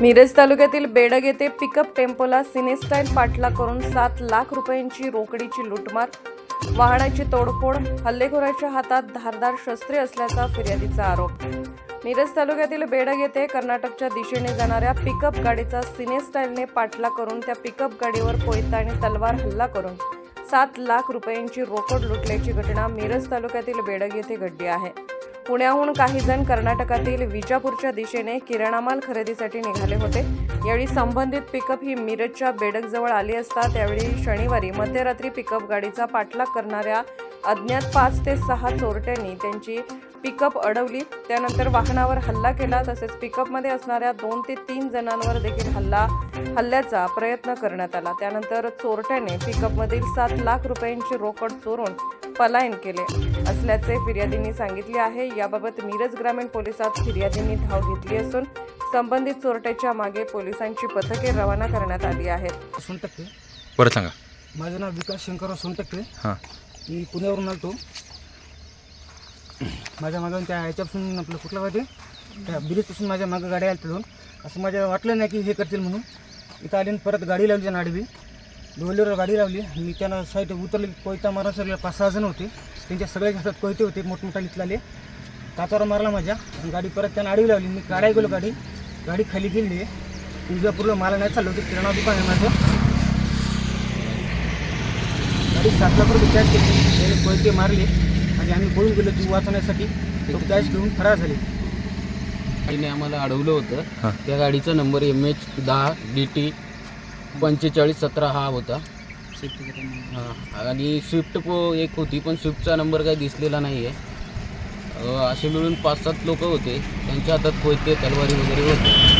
मिरज तालुक्यातील बेडग येथे pickup टेम्पोला cine style पाठला करून सात लाख रुपयांची रोकडीची लुटमार वाहनाची तोडफोड हल्लेखोराच्या हातात धारदार शस्त्रे असल्याचा फिर्यादीचा आरोप. मिरज तालुक्यातील बेडग येथे कर्नाटकच्या दिशेने जाणाऱ्या पिकअप गाडीचा सिनेस्टाईलने पाठला करून त्या पिकअप गाडीवर कोयता आणि तलवार हल्ला करून सात लाख रुपयांची रोकड लुटल्याची घटना मिरज तालुक्यातील बेडग येथे घडली आहे. पुण्याहून काही जण कर्नाटकातील विजापूरच्या दिशेने किराणामाल खरेदीसाठी निघाले होते. यावेळी संबंधित पिकअप ही मिरजच्या बेडकजवळ आली असता त्यावेळी शनिवारी मध्यरात्री पिकअप गाडीचा पाठलाग करणाऱ्या अज्ञात पाच ते सहा चोरट्यांनी त्यांची पिकअप अडवली. त्यानंतर वाहनावर हल्ला केला. तसेच पिकअपमध्ये असणाऱ्या दोन ते तीन जणांवर देखील हल्ला हल्ल्याचा प्रयत्न करण्यात आला. त्यानंतर चोरट्याने पिकअपमधील सात लाख रुपयांची रोकड चोरून पलायन केले. असल्याचे फिर्यादींनी सांगितले आहे. याबाबत मिरज ग्रामीण पोलिसात फिर्यादींनी धाव घेतली असून संबंधित चोरट्याच्या मागे पोलिसांची पथके रवाना करण्यात आली आहेत. सोनटक्के. परत सांगा. माझं नाव विकास शंकरराव सोनटक्के. हां. मी पुण्यावरून आलतो. माझ्या मागं त्या ह्याच्यापासून आपलं कुठलं पाहिजे त्या ब्रिजपासून माझ्या मागं गाड्या आल्या दोन असं माझ्या वाटलं नाही की हे करतील म्हणून. इथं आले आणि परत गाडी लावली त्यांना आडवी डोलीवर गाडी लावली. आणि मी त्यांना साईड उतरले. कोयता मारा सगळे पाच सहा जण होते. त्यांच्या सगळ्याच्या हातात कोयते होते. मोठमोठा इथले काचावर मारला माझ्या. आणि गाडी परत त्यांना आडवी लावली. मी काढाय गेलो गाडी. गाडी खाली गेली. विजापूरला मला नाही चाललं होतं. किराणा दुकान आहे माझं. गाडी सात लाख रुपये कॅश केली. त्याने कोयते मारले. आणि आम्ही पळून गेलो ती वाचवण्यासाठी. तो कॅश घेऊन फरार झाले. गाडीने आम्हाला अडवलं. होतं. त्या गाडीचा नंबर एम एच दहा डी टी पंचेचाळीस सतरा हा होता. हां. आणि स्विफ्ट पो एक होती पण स्विफ्टचा नंबर काही दिसलेला नाही आहे असे मिळून पाच सात लोक होते. त्यांच्या हातात कोयते तलवारी वगैरे होते.